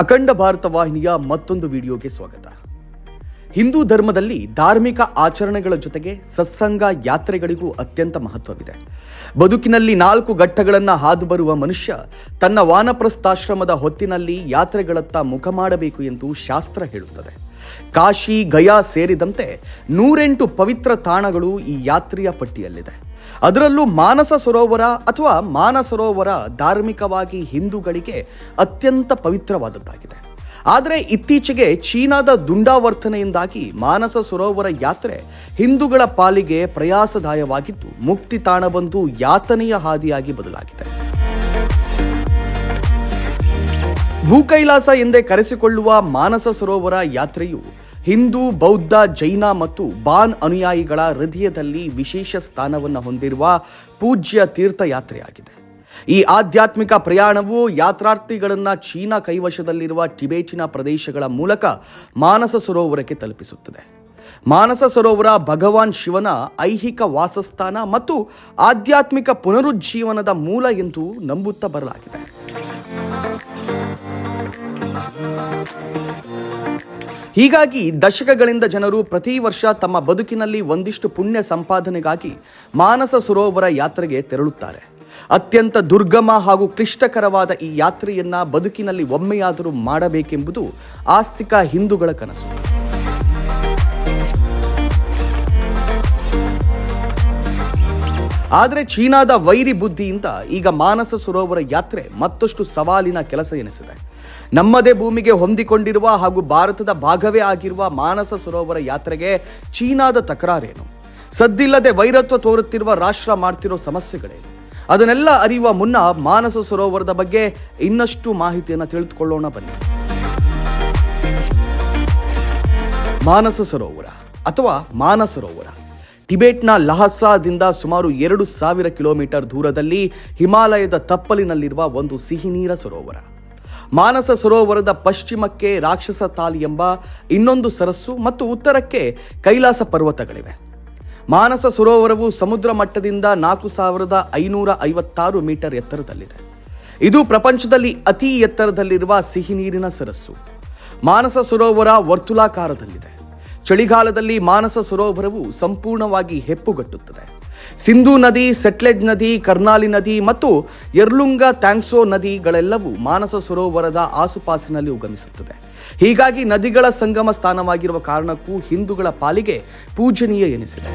ಅಖಂಡ ಭಾರತ ವಾಹಿನಿಯ ಮತ್ತೊಂದು ವಿಡಿಯೋಗೆ ಸ್ವಾಗತ. ಹಿಂದೂ ಧರ್ಮದಲ್ಲಿ ಧಾರ್ಮಿಕ ಆಚರಣೆಗಳ ಜೊತೆಗೆ ಸತ್ಸಂಗ ಯಾತ್ರೆಗಳಿಗೂ ಅತ್ಯಂತ ಮಹತ್ವವಿದೆ. ಬದುಕಿನಲ್ಲಿ ನಾಲ್ಕು ಘಟ್ಟಗಳನ್ನು ಹಾದು ಬರುವ ಮನುಷ್ಯ ತನ್ನ ವಾನಪ್ರಸ್ಥಾಶ್ರಮದ ಹೊತ್ತಿನಲ್ಲಿ ಯಾತ್ರೆಗಳತ್ತ ಮುಖ ಮಾಡಬೇಕು ಎಂದು ಶಾಸ್ತ್ರ ಹೇಳುತ್ತದೆ. ಕಾಶಿ, ಗಯಾ ಸೇರಿದಂತೆ ನೂರೆಂಟು ಪವಿತ್ರ ತಾಣಗಳು ಈ ಯಾತ್ರೆಯ ಪಟ್ಟಿಯಲ್ಲಿದೆ. ಅದರಲ್ಲೂ ಮಾನಸ ಸರೋವರ ಅಥವಾ ಮಾನಸರೋವರ ಧಾರ್ಮಿಕವಾಗಿ ಹಿಂದೂಗಳಿಗೆ ಅತ್ಯಂತ ಪವಿತ್ರವಾದದ್ದಾಗಿದೆ. ಆದರೆ ಇತ್ತೀಚೆಗೆ ಚೀನಾದ ದುಂಡಾವರ್ತನೆಯಿಂದಾಗಿ ಮಾನಸ ಸರೋವರ ಯಾತ್ರೆ ಹಿಂದೂಗಳ ಪಾಲಿಗೆ ಪ್ರಯಾಸದಾಯವಾಗಿದ್ದು, ಮುಕ್ತಿ ತಾಣಬಂದು ಯಾತನೆಯ ಹಾದಿಯಾಗಿ ಬದಲಾಗಿದೆ. ಭೂಕೈಲಾಸ ಎಂದೇ ಕರೆಸಿಕೊಳ್ಳುವ ಮಾನಸ ಸರೋವರ ಯಾತ್ರೆಯು ಹಿಂದೂ, ಬೌದ್ಧ, ಜೈನ ಮತ್ತು ಬಾನ್ ಅನುಯಾಯಿಗಳ ಹೃದಯದಲ್ಲಿ ವಿಶೇಷ ಸ್ಥಾನವನ್ನು ಹೊಂದಿರುವ ಪೂಜ್ಯ ತೀರ್ಥಯಾತ್ರೆಯಾಗಿದೆ. ಈ ಆಧ್ಯಾತ್ಮಿಕ ಪ್ರಯಾಣವು ಯಾತ್ರಾರ್ಥಿಗಳನ್ನು ಚೀನಾ ಕೈವಶದಲ್ಲಿರುವ ಟಿಬೇಟಿನ ಪ್ರದೇಶಗಳ ಮೂಲಕ ಮಾನಸ ಸರೋವರಕ್ಕೆ ತಲುಪಿಸುತ್ತದೆ. ಮಾನಸ ಸರೋವರ ಭಗವಾನ್ ಶಿವನ ಐಹಿಕ ವಾಸಸ್ಥಾನ ಮತ್ತು ಆಧ್ಯಾತ್ಮಿಕ ಪುನರುಜ್ಜೀವನದ ಮೂಲ ಎಂದು ನಂಬುತ್ತಾ ಬರಲಾಗಿದೆ. ಹೀಗಾಗಿ ದಶಕಗಳಿಂದ ಜನರು ಪ್ರತಿ ವರ್ಷ ತಮ್ಮ ಬದುಕಿನಲ್ಲಿ ಒಂದಿಷ್ಟು ಪುಣ್ಯ ಸಂಪಾದನೆಗಾಗಿ ಮಾನಸ ಸರೋವರ ಯಾತ್ರೆಗೆ ತೆರಳುತ್ತಾರೆ. ಅತ್ಯಂತ ದುರ್ಗಮ ಹಾಗೂ ಕ್ಲಿಷ್ಟಕರವಾದ ಈ ಯಾತ್ರೆಯನ್ನ ಬದುಕಿನಲ್ಲಿ ಒಮ್ಮೆಯಾದರೂ ಮಾಡಬೇಕೆಂಬುದು ಆಸ್ತಿಕ ಹಿಂದೂಗಳ ಕನಸು. ಆದರೆ ಚೀನಾದ ವೈರಿ ಬುದ್ಧಿಯಿಂದ ಈಗ ಮಾನಸ ಸರೋವರ ಯಾತ್ರೆ ಮತ್ತಷ್ಟು ಸವಾಲಿನ ಕೆಲಸ ಎನಿಸಿದೆ. ನಮ್ಮದೇ ಭೂಮಿಗೆ ಹೊಂದಿಕೊಂಡಿರುವ ಹಾಗೂ ಭಾರತದ ಭಾಗವೇ ಆಗಿರುವ ಮಾನಸ ಸರೋವರ ಯಾತ್ರೆಗೆ ಚೀನಾದ ತಕರಾರೇನು? ಸದ್ದಿಲ್ಲದೆ ವೈರತ್ವ ತೋರುತ್ತಿರುವ ರಾಷ್ಟ್ರ ಮಾಡ್ತಿರೋ ಸಮಸ್ಯೆಗಳೇನು ಅದನ್ನೆಲ್ಲ ಅರಿಯುವ ಮುನ್ನ ಮಾನಸ ಸರೋವರದ ಬಗ್ಗೆ ಇನ್ನಷ್ಟು ಮಾಹಿತಿಯನ್ನು ತಿಳಿದುಕೊಳ್ಳೋಣ ಬನ್ನಿ. ಮಾನಸ ಸರೋವರ ಅಥವಾ ಮಾನಸರೋವರ ಟಿಬೆಟ್ನ ಲಹಸಾದಿಂದ ಸುಮಾರು ಎರಡು ಸಾವಿರ ಕಿಲೋಮೀಟರ್ ದೂರದಲ್ಲಿ ಹಿಮಾಲಯದ ತಪ್ಪಲಿನಲ್ಲಿರುವ ಒಂದು ಸಿಹಿನೀರ ಸರೋವರ. ಮಾನಸ ಸರೋವರದ ಪಶ್ಚಿಮಕ್ಕೆ ರಾಕ್ಷಸ ತಾಲ್ ಎಂಬ ಇನ್ನೊಂದು ಸರಸ್ಸು ಮತ್ತು ಉತ್ತರಕ್ಕೆ ಕೈಲಾಸ ಪರ್ವತಗಳಿವೆ. ಮಾನಸ ಸರೋವರವು ಸಮುದ್ರ ಮಟ್ಟದಿಂದ ನಾಲ್ಕು ಸಾವಿರದ ಐನೂರ ಐವತ್ತಾರು ಮೀಟರ್ ಎತ್ತರದಲ್ಲಿದೆ. ಇದು ಪ್ರಪಂಚದಲ್ಲಿ ಅತಿ ಎತ್ತರದಲ್ಲಿರುವ ಸಿಹಿ ನೀರಿನ ಸರಸ್ಸು. ಮಾನಸ ಸರೋವರ ವರ್ತುಲಾಕಾರದಲ್ಲಿದೆ. ಚಳಿಗಾಲದಲ್ಲಿ ಮಾನಸ ಸರೋವರವು ಸಂಪೂರ್ಣವಾಗಿ ಹೆಪ್ಪುಗಟ್ಟುತ್ತದೆ. ಸಿಂಧೂ ನದಿ, ಸೆಟ್ಲೆಜ್ ನದಿ, ಕರ್ನಾಲಿ ನದಿ ಮತ್ತು ಎರ್ಲುಂಗ ಥ್ಯಾಂಕ್ಸೋ ನದಿಗಳೆಲ್ಲವೂ ಮಾನಸ ಸರೋವರದ ಆಸುಪಾಸಿನಲ್ಲಿ ಉಗಮಿಸುತ್ತದೆ. ಹೀಗಾಗಿ ನದಿಗಳ ಸಂಗಮ ಸ್ಥಾನವಾಗಿರುವ ಕಾರಣಕ್ಕೂ ಹಿಂದೂಗಳ ಪಾಲಿಗೆ ಪೂಜನೀಯ ಎನಿಸಿದೆ.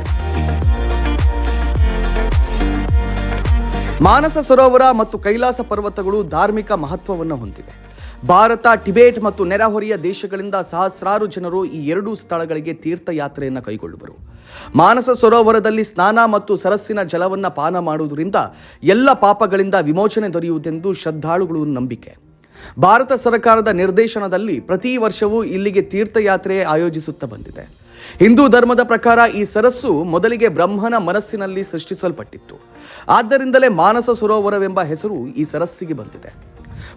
ಮಾನಸ ಸರೋವರ ಮತ್ತು ಕೈಲಾಸ ಪರ್ವತಗಳು ಧಾರ್ಮಿಕ ಮಹತ್ವವನ್ನು ಹೊಂದಿವೆ. ಭಾರತ, ಟಿಬೇಟ್ ಮತ್ತು ನೆರೆಹೊರೆಯ ದೇಶಗಳಿಂದ ಸಹಸ್ರಾರು ಜನರು ಈ ಎರಡೂ ಸ್ಥಳಗಳಿಗೆ ತೀರ್ಥಯಾತ್ರೆಯನ್ನು ಕೈಗೊಳ್ಳುವರು. ಮಾನಸ ಸರೋವರದಲ್ಲಿ ಸ್ನಾನ ಮತ್ತು ಸರಸ್ಸಿನ ಜಲವನ್ನು ಪಾನ ಮಾಡುವುದರಿಂದ ಎಲ್ಲ ಪಾಪಗಳಿಂದ ವಿಮೋಚನೆ ದೊರೆಯುವುದೆಂದು ಶ್ರದ್ಧಾಳುಗಳು ನಂಬಿಕೆ. ಭಾರತ ಸರ್ಕಾರದ ನಿರ್ದೇಶನದಲ್ಲಿ ಪ್ರತಿ ವರ್ಷವೂ ಇಲ್ಲಿಗೆ ತೀರ್ಥಯಾತ್ರೆ ಆಯೋಜಿಸುತ್ತಾ ಬಂದಿದೆ. ಹಿಂದೂ ಧರ್ಮದ ಪ್ರಕಾರ ಈ ಸರಸ್ಸು ಮೊದಲಿಗೆ ಬ್ರಹ್ಮನ ಮನಸ್ಸಿನಲ್ಲಿ ಸೃಷ್ಟಿಸಲ್ಪಟ್ಟಿತ್ತು. ಆದ್ದರಿಂದಲೇ ಮಾನಸ ಸರೋವರವೆಂಬ ಹೆಸರು ಈ ಸರಸ್ಸಿಗೆ ಬಂದಿದೆ.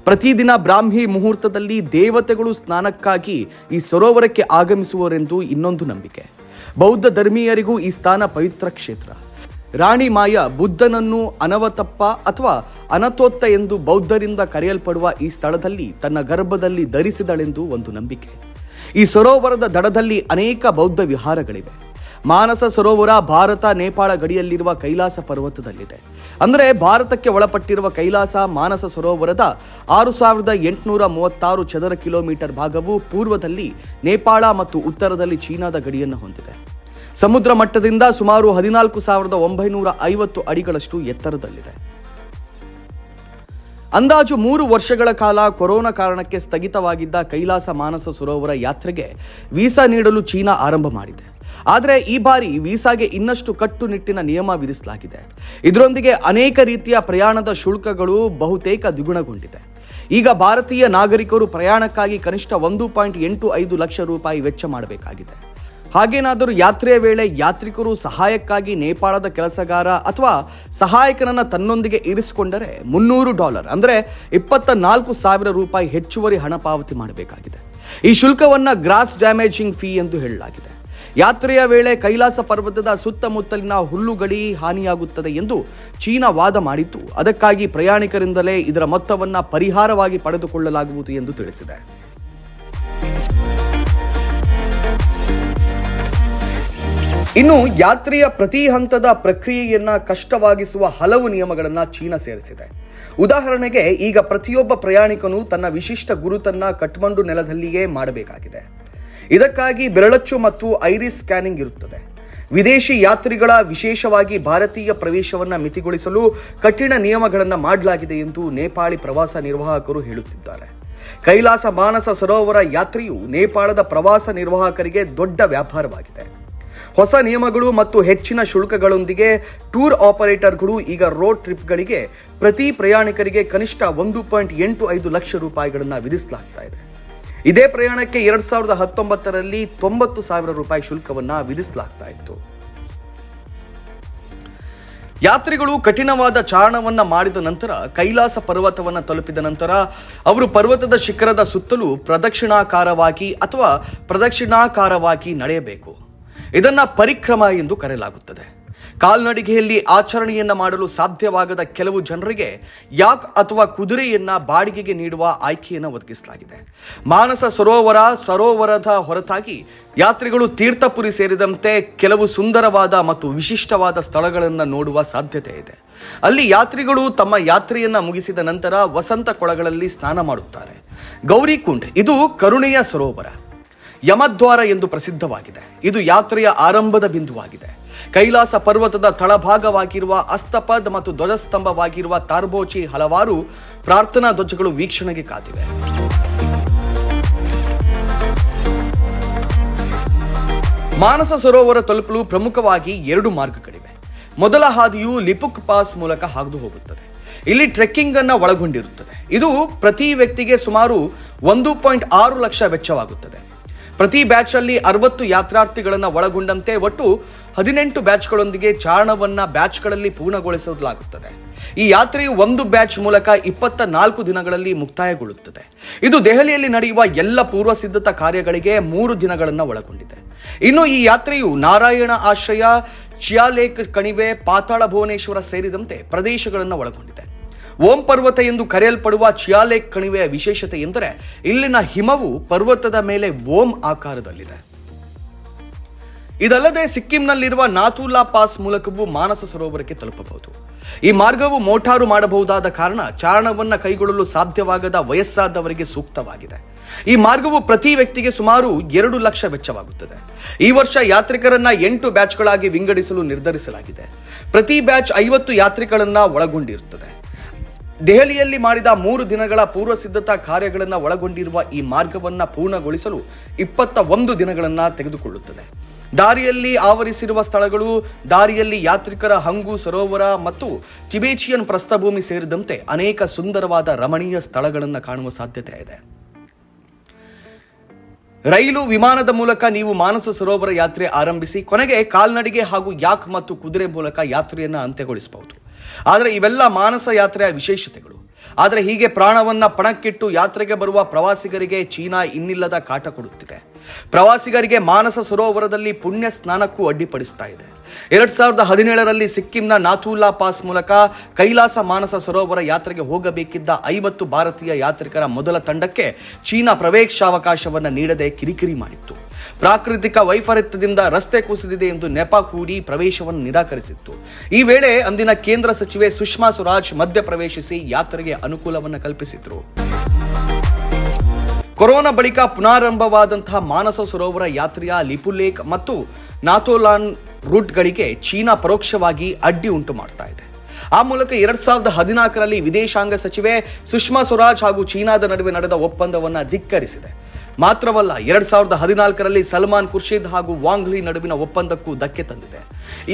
ಪ್ರತಿದಿನ ಬ್ರಾಹ್ಮಿ ಮುಹೂರ್ತದಲ್ಲಿ ದೇವತೆಗಳು ಸ್ನಾನಕ್ಕಾಗಿ ಈ ಸರೋವರಕ್ಕೆ ಆಗಮಿಸುವರೆಂದು ಇನ್ನೊಂದು ನಂಬಿಕೆ. ಬೌದ್ಧ ಧರ್ಮೀಯರಿಗೂ ಈ ಸ್ಥಾನ ಪವಿತ್ರ ಕ್ಷೇತ್ರ. ರಾಣಿ ಮಾಯ ಬುದ್ಧನನ್ನು ಅನವತಪ್ಪ ಅಥವಾ ಅನತೋತ್ತ ಎಂದು ಬೌದ್ಧರಿಂದ ಕರೆಯಲ್ಪಡುವ ಈ ಸ್ಥಳದಲ್ಲಿ ತನ್ನ ಗರ್ಭದಲ್ಲಿ ಧರಿಸಿದಳೆಂದು ಒಂದು ನಂಬಿಕೆ. ಈ ಸರೋವರದ ದಡದಲ್ಲಿ ಅನೇಕ ಬೌದ್ಧ ವಿಹಾರಗಳಿವೆ. ಮಾನಸ ಸರೋವರ ಭಾರತ ನೇಪಾಳ ಗಡಿಯಲ್ಲಿರುವ ಕೈಲಾಸ ಪರ್ವತದಲ್ಲಿದೆ. ಅಂದರೆ ಭಾರತಕ್ಕೆ ಒಳಪಟ್ಟಿರುವ ಕೈಲಾಸ ಮಾನಸ ಸರೋವರದ ಆರು ಸಾವಿರದ ಎಂಟುನೂರ ಮೂವತ್ತಾರು ಚದರ ಕಿಲೋಮೀಟರ್ ಭಾಗವು ಪೂರ್ವದಲ್ಲಿ ನೇಪಾಳ ಮತ್ತು ಉತ್ತರದಲ್ಲಿ ಚೀನಾದ ಗಡಿಯನ್ನು ಹೊಂದಿದೆ. ಸಮುದ್ರ ಮಟ್ಟದಿಂದ ಸುಮಾರು ಹದಿನಾಲ್ಕು ಸಾವಿರದ ಒಂಬೈನೂರ ಐವತ್ತು ಅಡಿಗಳಷ್ಟು ಎತ್ತರದಲ್ಲಿದೆ. ಅಂದಾಜು ಮೂರು ವರ್ಷಗಳ ಕಾಲ ಕೊರೋನಾ ಕಾರಣಕ್ಕೆ ಸ್ಥಗಿತವಾಗಿದ್ದ ಕೈಲಾಸ ಮಾನಸ ಸರೋವರ ಯಾತ್ರೆಗೆ ವೀಸಾ ನೀಡಲು ಚೀನಾ ಆರಂಭ ಮಾಡಿದೆ. ಆದರೆ ಈ ಬಾರಿ ವೀಸಾಗೆ ಇನ್ನಷ್ಟು ಕಟ್ಟುನಿಟ್ಟಿನ ನಿಯಮ ವಿಧಿಸಲಾಗಿದೆ. ಇದರೊಂದಿಗೆ ಅನೇಕ ರೀತಿಯ ಪ್ರಯಾಣದ ಶುಲ್ಕಗಳು ಬಹುತೇಕ ದ್ವಿಗುಣಗೊಂಡಿದೆ. ಈಗ ಭಾರತೀಯ ನಾಗರಿಕರು ಪ್ರಯಾಣಕ್ಕಾಗಿ ಕನಿಷ್ಠ ಒಂದು ಪಾಯಿಂಟ್ ಎಂಟು ಐದು ಲಕ್ಷ ರೂಪಾಯಿ ವೆಚ್ಚ ಮಾಡಬೇಕಾಗಿದೆ. ಹಾಗೇನಾದರೂ ಯಾತ್ರೆಯ ವೇಳೆ ಯಾತ್ರಿಕರು ಸಹಾಯಕ್ಕಾಗಿ ನೇಪಾಳದ ಕೆಲಸಗಾರ ಅಥವಾ ಸಹಾಯಕನನ್ನು ತನ್ನೊಂದಿಗೆ ಇರಿಸಿಕೊಂಡರೆ ಮುನ್ನೂರು ಡಾಲರ್ ಅಂದರೆ ಇಪ್ಪತ್ತ ನಾಲ್ಕು ಸಾವಿರ ರೂಪಾಯಿ ಹೆಚ್ಚುವರಿ ಹಣ ಪಾವತಿ ಮಾಡಬೇಕಾಗಿದೆ. ಈ ಶುಲ್ಕವನ್ನು ಗ್ರಾಸ್ ಡ್ಯಾಮೇಜಿಂಗ್ ಫೀ ಎಂದು ಹೇಳಲಾಗಿದೆ. ಯಾತ್ರೆಯ ವೇಳೆ ಕೈಲಾಸ ಪರ್ವತದ ಸುತ್ತಮುತ್ತಲಿನ ಹುಲ್ಲುಗಳಿ ಹಾನಿಯಾಗುತ್ತದೆ ಎಂದು ಚೀನಾ ವಾದ ಮಾಡಿತ್ತು. ಅದಕ್ಕಾಗಿ ಪ್ರಯಾಣಿಕರಿಂದಲೇ ಇದರ ಮೊತ್ತವನ್ನು ಪರಿಹಾರವಾಗಿ ಪಡೆದುಕೊಳ್ಳಲಾಗುವುದು ಎಂದು ತಿಳಿಸಿದೆ. ಇನ್ನು ಯಾತ್ರೆಯ ಪ್ರತಿ ಹಂತದ ಪ್ರಕ್ರಿಯೆಯನ್ನ ಕಷ್ಟವಾಗಿಸುವ ಹಲವು ನಿಯಮಗಳನ್ನು ಚೀನಾ ಸೇರಿಸಿದೆ. ಉದಾಹರಣೆಗೆ, ಈಗ ಪ್ರತಿಯೊಬ್ಬ ಪ್ರಯಾಣಿಕನು ತನ್ನ ವಿಶಿಷ್ಟ ಗುರುತನ್ನ ಕಠ್ಮಂಡು ನೆಲದಲ್ಲಿಯೇ ಮಾಡಬೇಕಾಗಿದೆ. ಇದಕ್ಕಾಗಿ ಬೆರಳಚ್ಚು ಮತ್ತು ಐರಿಸ್ ಸ್ಕ್ಯಾನಿಂಗ್ ಇರುತ್ತದೆ. ವಿದೇಶಿ ಯಾತ್ರಿಗಳ ವಿಶೇಷವಾಗಿ ಭಾರತೀಯ ಪ್ರವೇಶವನ್ನ ಮಿತಿಗೊಳಿಸಲು ಕಠಿಣ ನಿಯಮಗಳನ್ನು ಮಾಡಲಾಗಿದೆ ಎಂದು ನೇಪಾಳಿ ಪ್ರವಾಸ ನಿರ್ವಾಹಕರು ಹೇಳುತ್ತಿದ್ದಾರೆ. ಕೈಲಾಸ ಮಾನಸ ಸರೋವರ ಯಾತ್ರೆಯು ನೇಪಾಳದ ಪ್ರವಾಸ ನಿರ್ವಾಹಕರಿಗೆ ದೊಡ್ಡ ವ್ಯಾಪಾರವಾಗಿದೆ. ಹೊಸ ನಿಯಮಗಳು ಮತ್ತು ಹೆಚ್ಚಿನ ಶುಲ್ಕಗಳೊಂದಿಗೆ ಟೂರ್ ಆಪರೇಟರ್ಗಳು ಈಗ ರೋಡ್ ಟ್ರಿಪ್ಗಳಿಗೆ ಪ್ರತಿ ಪ್ರಯಾಣಿಕರಿಗೆ ಕನಿಷ್ಠ ಒಂದು ಪಾಯಿಂಟ್ ಎಂಟು ಐದು ಲಕ್ಷ ರೂಪಾಯಿಗಳನ್ನು ವಿಧಿಸಲಾಗ್ತಾ ಇದೆ. ಇದೇ ಪ್ರಯಾಣಕ್ಕೆ ಎರಡ್ ಸಾವಿರದ ಹತ್ತೊಂಬತ್ತರಲ್ಲಿ ತೊಂಬತ್ತು ಸಾವಿರ ರೂಪಾಯಿ ಶುಲ್ಕವನ್ನ ವಿಧಿಸಲಾಗ್ತಾ ಇತ್ತು. ಯಾತ್ರಿಗಳು ಕಠಿಣವಾದ ಚಾರಣವನ್ನ ಮಾಡಿದ ನಂತರ ಕೈಲಾಸ ಪರ್ವತವನ್ನ ತಲುಪಿದ ನಂತರ ಅವರು ಪರ್ವತದ ಶಿಖರದ ಸುತ್ತಲೂ ಪ್ರದಕ್ಷಿಣಾಕಾರವಾಗಿ ಅಥವಾ ಪ್ರದಕ್ಷಿಣಾಕಾರವಾಗಿ ನಡೆಯಬೇಕು. ಇದನ್ನ ಪರಿಕ್ರಮ ಎಂದು ಕರೆಯಲಾಗುತ್ತದೆ. ಕಾಲ್ನಡಿಗೆಯಲ್ಲಿ ಆಚರಣೆಯನ್ನ ಮಾಡಲು ಸಾಧ್ಯವಾಗದ ಕೆಲವು ಜನರಿಗೆ ಯಾಕ್ ಅಥವಾ ಕುದುರೆಯನ್ನ ಬಾಡಿಗೆಗೆ ನೀಡುವ ಆಯ್ಕೆಯನ್ನು ಒದಗಿಸಲಾಗಿದೆ. ಮಾನಸ ಸರೋವರ, ಸರೋವರದ ಹೊರತಾಗಿ ಯಾತ್ರಿಗಳು ತೀರ್ಥಪುರಿ ಸೇರಿದಂತೆ ಕೆಲವು ಸುಂದರವಾದ ಮತ್ತು ವಿಶಿಷ್ಟವಾದ ಸ್ಥಳಗಳನ್ನು ನೋಡುವ ಸಾಧ್ಯತೆ ಇದೆ. ಅಲ್ಲಿ ಯಾತ್ರಿಗಳು ತಮ್ಮ ಯಾತ್ರೆಯನ್ನ ಮುಗಿಸಿದ ನಂತರ ವಸಂತ ಕೊಳಗಳಲ್ಲಿ ಸ್ನಾನ ಮಾಡುತ್ತಾರೆ. ಗೌರಿಕುಂಡ್ ಇದು ಕರುಣೆಯ ಸರೋವರ. ಯಮದ್ವಾರ ಎಂದು ಪ್ರಸಿದ್ಧವಾಗಿದೆ. ಇದು ಯಾತ್ರೆಯ ಆರಂಭದ ಬಿಂದುವಾಗಿದೆ. ಕೈಲಾಸ ಪರ್ವತದ ತಳಭಾಗವಾಗಿರುವ ಅಸ್ತಪದ್ ಮತ್ತು ಧ್ವಜಸ್ತಂಭವಾಗಿರುವ ತಾರ್ಬೋಚಿ ಹಲವಾರು ಪ್ರಾರ್ಥನಾ ಧ್ವಜಗಳು ವೀಕ್ಷಣೆಗೆ ಕಾದಿವೆ. ಮಾನಸ ಸರೋವರ ತಲುಪಲು ಪ್ರಮುಖವಾಗಿ ಎರಡು ಮಾರ್ಗಗಳಿವೆ. ಮೊದಲ ಹಾದಿಯು ಲಿಪುಕ್ ಪಾಸ್ ಮೂಲಕ ಹಾದು ಹೋಗುತ್ತದೆ. ಇಲ್ಲಿ ಟ್ರೆಕ್ಕಿಂಗ್ ಅನ್ನ ಒಳಗೊಂಡಿರುತ್ತದೆ. ಇದು ಪ್ರತಿ ವ್ಯಕ್ತಿಗೆ ಸುಮಾರು ಒಂದು ಪಾಯಿಂಟ್ ಆರು ಲಕ್ಷ ವೆಚ್ಚವಾಗುತ್ತದೆ. ಪ್ರತಿ ಬ್ಯಾಚ್ ಅಲ್ಲಿ ಅರವತ್ತು ಯಾತ್ರಾರ್ಥಿಗಳನ್ನು ಒಳಗೊಂಡಂತೆ ಒಟ್ಟು ಹದಿನೆಂಟು ಬ್ಯಾಚ್ಗಳೊಂದಿಗೆ ಚಾರಣವನ್ನ ಬ್ಯಾಚ್ಗಳಲ್ಲಿ ಪೂರ್ಣಗೊಳಿಸಲಾಗುತ್ತದೆ. ಈ ಯಾತ್ರೆಯು ಒಂದು ಬ್ಯಾಚ್ ಮೂಲಕ ಇಪ್ಪತ್ತ ನಾಲ್ಕು ದಿನಗಳಲ್ಲಿ ಮುಕ್ತಾಯಗೊಳ್ಳುತ್ತದೆ. ಇದು ದೆಹಲಿಯಲ್ಲಿ ನಡೆಯುವ ಎಲ್ಲ ಪೂರ್ವ ಸಿದ್ಧತಾ ಕಾರ್ಯಗಳಿಗೆ ಮೂರು ದಿನಗಳನ್ನು ಒಳಗೊಂಡಿದೆ. ಇನ್ನು ಈ ಯಾತ್ರೆಯು ನಾರಾಯಣ ಆಶ್ರಯ ಚಿಯಾಲೇಕ್ ಕಣಿವೆ, ಪಾತಾಳ ಭುವನೇಶ್ವರ ಸೇರಿದಂತೆ ಪ್ರದೇಶಗಳನ್ನು ಒಳಗೊಂಡಿದೆ. ಓಂ ಪರ್ವತ ಎಂದು ಕರೆಯಲ್ಪಡುವ ಚಿಯಾಲೇಕ್ ಕಣಿವೆಯ ವಿಶೇಷತೆ ಎಂದರೆ ಇಲ್ಲಿನ ಹಿಮವು ಪರ್ವತದ ಮೇಲೆ ಓಂ ಆಕಾರದಲ್ಲಿದೆ. ಇದಲ್ಲದೆ ಸಿಕ್ಕಿಂನಲ್ಲಿರುವ ನಾಥೂಲಾ ಪಾಸ್ ಮೂಲಕವೂ ಮಾನಸ ಸರೋವರಕ್ಕೆ ತಲುಪಬಹುದು. ಈ ಮಾರ್ಗವು ಮೋಟಾರು ಮಾಡಬಹುದಾದ ಕಾರಣ ಚಾರಣವನ್ನು ಕೈಗೊಳ್ಳಲು ಸಾಧ್ಯವಾಗದ ವಯಸ್ಸಾದವರಿಗೆ ಸೂಕ್ತವಾಗಿದೆ. ಈ ಮಾರ್ಗವು ಪ್ರತಿ ವ್ಯಕ್ತಿಗೆ ಸುಮಾರು ಎರಡು ಲಕ್ಷ ವೆಚ್ಚವಾಗುತ್ತದೆ. ಈ ವರ್ಷ ಯಾತ್ರಿಕರನ್ನ ಎಂಟು ಬ್ಯಾಚ್ಗಳಾಗಿ ವಿಂಗಡಿಸಲು ನಿರ್ಧರಿಸಲಾಗಿದೆ. ಪ್ರತಿ ಬ್ಯಾಚ್ ಐವತ್ತು ಯಾತ್ರಿಗಳನ್ನ ಒಳಗೊಂಡಿರುತ್ತದೆ. ದೆಹಲಿಯಲ್ಲಿ ಮಾಡಿದ ಮೂರು ದಿನಗಳ ಪೂರ್ವ ಸಿದ್ಧತಾ ಕಾರ್ಯಗಳನ್ನು ಒಳಗೊಂಡಿರುವ ಈ ಮಾರ್ಗವನ್ನು ಪೂರ್ಣಗೊಳಿಸಲು ಇಪ್ಪತ್ತ ಒಂದು ದಿನಗಳನ್ನು ತೆಗೆದುಕೊಳ್ಳುತ್ತದೆ. ದಾರಿಯಲ್ಲಿ ಆವರಿಸಿರುವ ಸ್ಥಳಗಳು, ದಾರಿಯಲ್ಲಿ ಯಾತ್ರಿಕರ ಹಂಗು, ಸರೋವರ ಮತ್ತು ಟಿಬೇಚಿಯನ್ ಪ್ರಸ್ಥಭೂಮಿ ಸೇರಿದಂತೆ ಅನೇಕ ಸುಂದರವಾದ ರಮಣೀಯ ಸ್ಥಳಗಳನ್ನು ಕಾಣುವ ಸಾಧ್ಯತೆ ಇದೆ. ರೈಲು ವಿಮಾನದ ಮೂಲಕ ನೀವು ಮಾನಸ ಸರೋವರ ಯಾತ್ರೆ ಆರಂಭಿಸಿ ಕೊನೆಗೆ ಕಾಲ್ನಡಿಗೆ ಹಾಗೂ ಯಾಕ್ ಮತ್ತು ಕುದುರೆ ಮೂಲಕ ಯಾತ್ರೆಯನ್ನು ಅಂತ್ಯಗೊಳಿಸಬಹುದು. ಆದರೆ ಇವೆಲ್ಲ ಮಾನಸ ಯಾತ್ರೆಯ ವಿಶೇಷತೆಗಳು. ಆದರೆ ಹೀಗೆ ಪ್ರಾಣವನ್ನ ಪಣಕ್ಕಿಟ್ಟು ಯಾತ್ರೆಗೆ ಬರುವ ಪ್ರವಾಸಿಗರಿಗೆ ಚೀನಾ ಇನ್ನಿಲ್ಲದ ಕಾಟ ಕೊಡುತ್ತಿದೆ. ಪ್ರವಾಸಿಗರಿಗೆ ಮಾನಸ ಸರೋವರದಲ್ಲಿ ಪುಣ್ಯ ಸ್ನಾನಕ್ಕೂ ಅಡ್ಡಿಪಡಿಸ್ತಾ ಇದೆ. ಎರಡ್ ಸಾವಿರದ ಹದಿನೇಳರಲ್ಲಿ ಸಿಕ್ಕಿಂನ ನಾಥೂಲಾ ಪಾಸ್ ಮೂಲಕ ಕೈಲಾಸ ಮಾನಸ ಸರೋವರ ಯಾತ್ರೆಗೆ ಹೋಗಬೇಕಿದ್ದ ಐವತ್ತು ಭಾರತೀಯ ಯಾತ್ರಿಕರ ಮೊದಲ ತಂಡಕ್ಕೆ ಚೀನಾ ಪ್ರವೇಶಾವಕಾಶವನ್ನು ನೀಡದೆ ಕಿರಿಕಿರಿ ಮಾಡಿತ್ತು. ಪ್ರಾಕೃತಿಕ ವೈಪರೀತ್ಯದಿಂದ ರಸ್ತೆ ಕುಸಿದಿದೆ ಎಂದು ನೆಪ ಕೂಡಿ ಪ್ರವೇಶವನ್ನು ನಿರಾಕರಿಸಿತ್ತು. ಈ ವೇಳೆ ಅಂದಿನ ಕೇಂದ್ರ ಸಚಿವೆ ಸುಷ್ಮಾ ಸ್ವರಾಜ್ ಮಧ್ಯ ಪ್ರವೇಶಿಸಿ ಯಾತ್ರೆಗೆ ಅನುಕೂಲವನ್ನು ಕಲ್ಪಿಸಿದ್ರು. ಕೊರೋನಾ ಬಳಿಕ ಪುನಾರಂಭವಾದಂತಹ ಮಾನಸ ಸರೋವರ ಯಾತ್ರೆಯ ಲಿಪುಲೇಕ್ ಮತ್ತು ನಾಥೋಲಾನ್ ರೂಟ್ಗಳಿಗೆ ಚೀನಾ ಪರೋಕ್ಷವಾಗಿ ಅಡ್ಡಿ ಉಂಟು ಮಾಡ್ತಾ ಇದೆ. ಆ ಮೂಲಕ ಎರಡ್ ಸಾವಿರದ ಹದಿನಾಲ್ಕರಲ್ಲಿ ವಿದೇಶಾಂಗ ಸಚಿವೆ ಸುಷ್ಮಾ ಸ್ವರಾಜ್ ಹಾಗೂ ಚೀನಾದ ನಡುವೆ ನಡೆದ ಒಪ್ಪಂದವನ್ನು ಧಿಕ್ಕರಿಸಿದೆ. ಮಾತ್ರವಲ್ಲ, ಎರಡ್ ಸಾವಿರದ ಹದಿನಾಲ್ಕರಲ್ಲಿ ಸಲ್ಮಾನ್ ಖುರ್ಷಿದ್ ಹಾಗೂ ವಾಂಗ್ಲಿ ನಡುವಿನ ಒಪ್ಪಂದಕ್ಕೂ ಧಕ್ಕೆ ತಂದಿದೆ.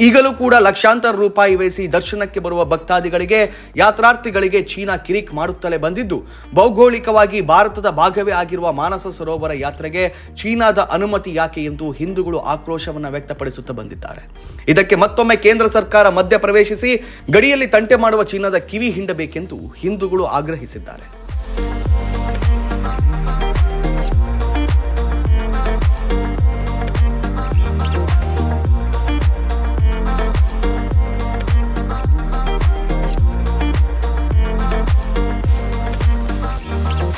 ಈಗಲೂ ಕೂಡ ಲಕ್ಷಾಂತರ ರೂಪಾಯಿ ವಹಿಸಿ ದರ್ಶನಕ್ಕೆ ಬರುವ ಭಕ್ತಾದಿಗಳಿಗೆ, ಯಾತ್ರಾರ್ಥಿಗಳಿಗೆ ಚೀನಾ ಕಿರಿಕ್ ಮಾಡುತ್ತಲೇ ಬಂದಿದ್ದು, ಭೌಗೋಳಿಕವಾಗಿ ಭಾರತದ ಭಾಗವೇ ಆಗಿರುವ ಮಾನಸ ಸರೋವರ ಯಾತ್ರೆಗೆ ಚೀನಾದ ಅನುಮತಿ ಯಾಕೆ ಎಂದು ಹಿಂದೂಗಳು ಆಕ್ರೋಶವನ್ನು ವ್ಯಕ್ತಪಡಿಸುತ್ತಾ ಬಂದಿದ್ದಾರೆ. ಇದಕ್ಕೆ ಮತ್ತೊಮ್ಮೆ ಕೇಂದ್ರ ಸರ್ಕಾರ ಮಧ್ಯ ಪ್ರವೇಶಿಸಿ ಗಡಿಯಲ್ಲಿ ತಂಟೆ ಮಾಡುವ ಚೀನಾದ ಕಿವಿ ಹಿಂಡಬೇಕೆಂದು ಹಿಂದೂಗಳು ಆಗ್ರಹಿಸಿದ್ದಾರೆ.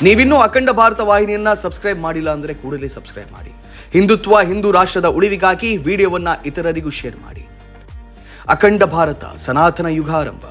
ನೀವಿನ್ನೂ ಅಖಂಡ ಭಾರತ ವಾಹಿನಿಯನ್ನ ಸಬ್ಸ್ಕ್ರೈಬ್ ಮಾಡಿಲ್ಲ ಅಂದ್ರೆ ಕೂಡಲೇ ಸಬ್ಸ್ಕ್ರೈಬ್ ಮಾಡಿ. ಹಿಂದುತ್ವ, ಹಿಂದೂ ರಾಷ್ಟ್ರದ ಉಳಿವಿಗಾಗಿ ವಿಡಿಯೋವನ್ನ ಇತರರಿಗೂ ಶೇರ್ ಮಾಡಿ. ಅಖಂಡ ಭಾರತ, ಸನಾತನ ಯುಗಾರಂಭ.